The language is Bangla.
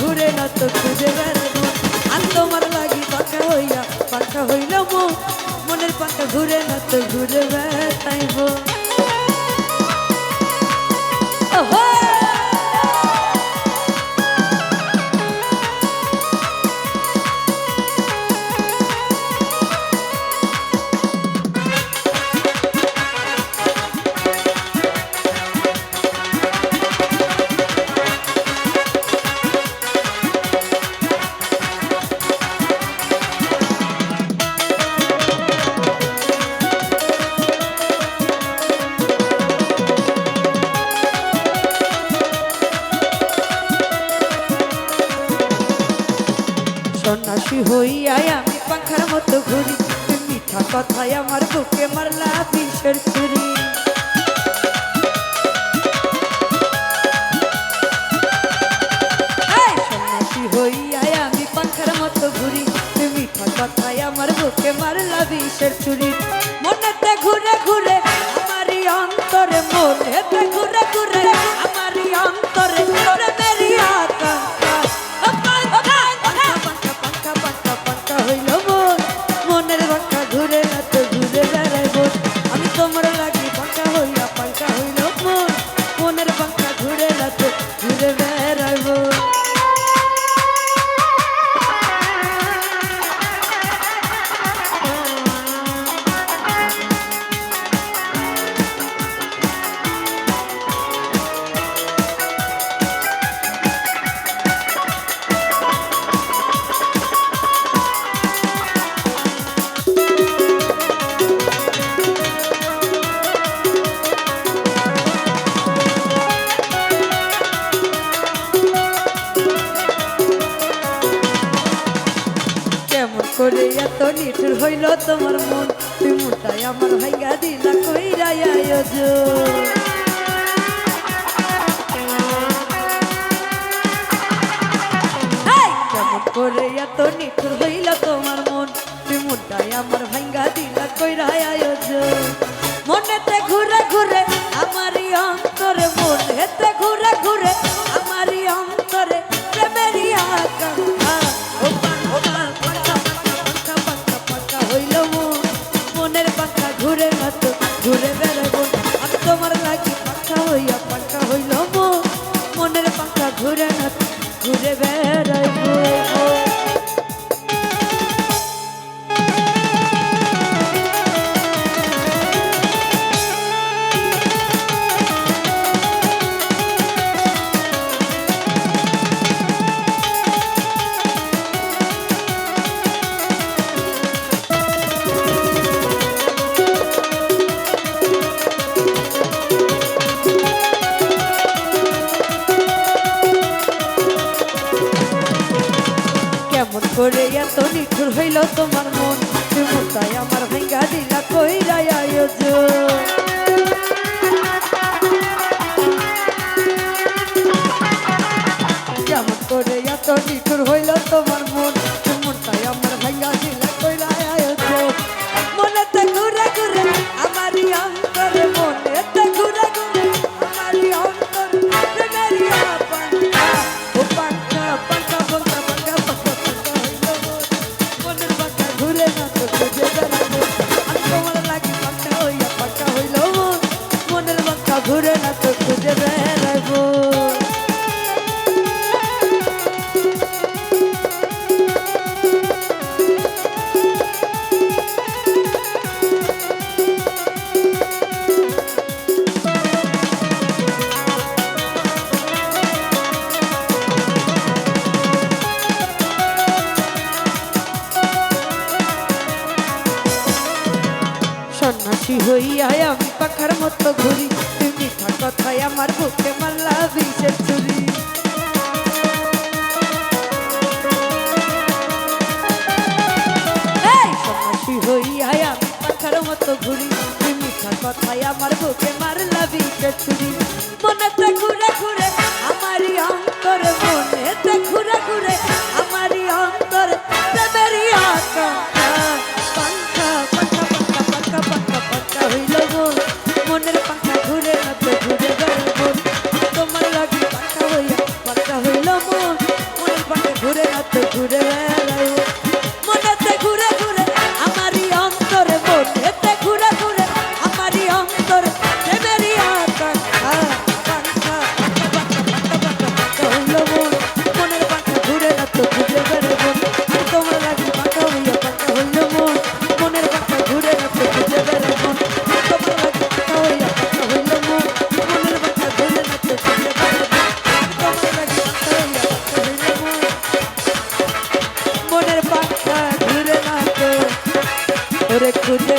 ঘুরে না তো খুঁজে বেড়াইব আর তোমার লাগি পাখা হইয়া পাখা হইল মনের পাখা ঘুরে না তো ঘুরে বেড়াইব। দাসী হইয়াই আমি পাখার মতো ঘুরি। মিঠা কথায় আমার বুকে মারলা, বিষের ছুরি। হইয়াই আমি পাখার মতো ঘুরি। মিঠা কথায় আমার বুকে মারলা, বিষের ছুরি। করে এত নিঠুর হইল তোমার মন। তুমি মোটাই আমার ভাইগা দিলা কইরা আয়োজন। de veras, pues. তোমার খুশি হইয়া আমি পাখার মতো ঘুরি। তুমি কথায় আমার বুকে মাল্লা বিষের চুরি। খুশি হইয়া আমি পাখার মতো ঘুরি। তুমি কথায় আমার বুকে মারলা বিষের চুরি। মনেতে ঘুরে ঘুরে আমারই অন্তর, মনেতে ঘুরে ঘুরে আমারই অন্তর, প্রেমেরই could